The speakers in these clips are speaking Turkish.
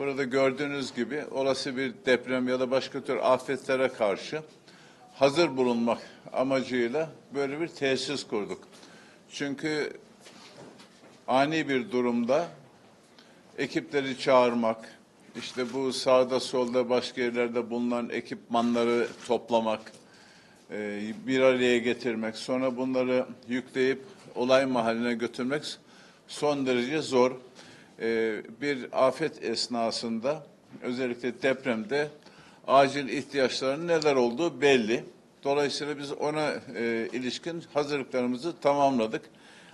Burada gördüğünüz gibi olası bir deprem ya da başka tür afetlere karşı hazır bulunmak amacıyla böyle bir tesis kurduk. Çünkü ani bir durumda ekipleri çağırmak, işte bu sağda solda başka yerlerde bulunan ekipmanları toplamak, e, bir araya getirmek, sonra bunları yükleyip olay mahalline götürmek son derece zor. E, Bir afet esnasında özellikle depremde acil ihtiyaçların neler olduğu belli. Dolayısıyla biz ona e, ilişkin hazırlıklarımızı tamamladık.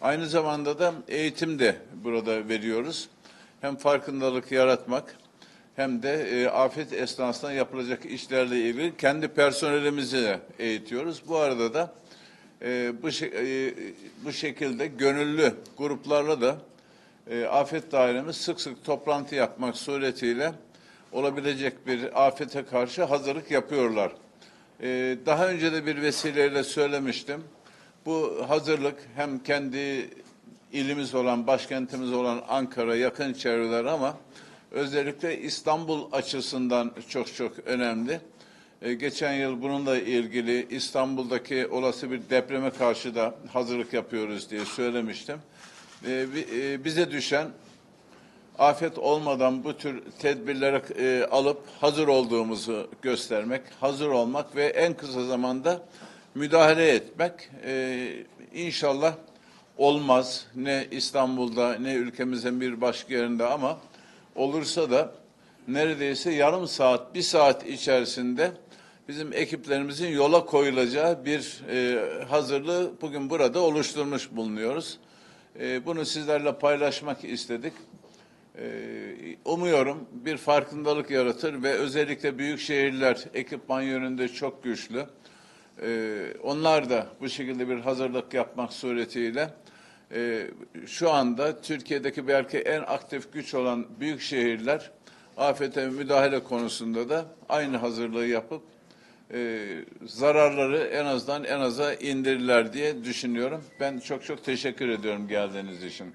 Aynı zamanda da eğitim de burada veriyoruz. Hem farkındalık yaratmak hem de e, afet esnasında yapılacak işlerle ilgili kendi personelimizi eğitiyoruz. Bu arada da e, bu, e, bu şekilde gönüllü gruplarla da e, afet dairemiz sık sık toplantı yapmak suretiyle olabilecek bir afete karşı hazırlık yapıyorlar. E, daha önce de bir vesileyle söylemiştim. Bu hazırlık hem kendi ilimiz olan, başkentimiz olan Ankara, yakın çevreler ama özellikle İstanbul açısından çok çok önemli. E, geçen yıl bununla ilgili İstanbul'daki olası bir depreme karşı da hazırlık yapıyoruz diye söylemiştim. E, bi- e, bize düşen afet olmadan bu tür tedbirlere e, alıp hazır olduğumuzu göstermek, hazır olmak ve en kısa zamanda müdahale etmek e, inşallah olmaz. Ne İstanbul'da ne ülkemizin bir başka yerinde ama olursa da neredeyse yarım saat, bir saat içerisinde bizim ekiplerimizin yola koyulacağı bir e, hazırlığı bugün burada oluşturmuş bulunuyoruz. E, bunu sizlerle paylaşmak istedik. Ee, Umuyorum bir farkındalık yaratır ve özellikle büyük şehirler ekipman yönünde çok güçlü. Ee, Onlar da bu şekilde bir hazırlık yapmak suretiyle şu anda Türkiye'deki belki en aktif güç olan büyük şehirler afete müdahale konusunda da aynı hazırlığı yapıp e, zararları en azından en aza indirirler diye düşünüyorum. Ben çok çok teşekkür ediyorum geldiğiniz için.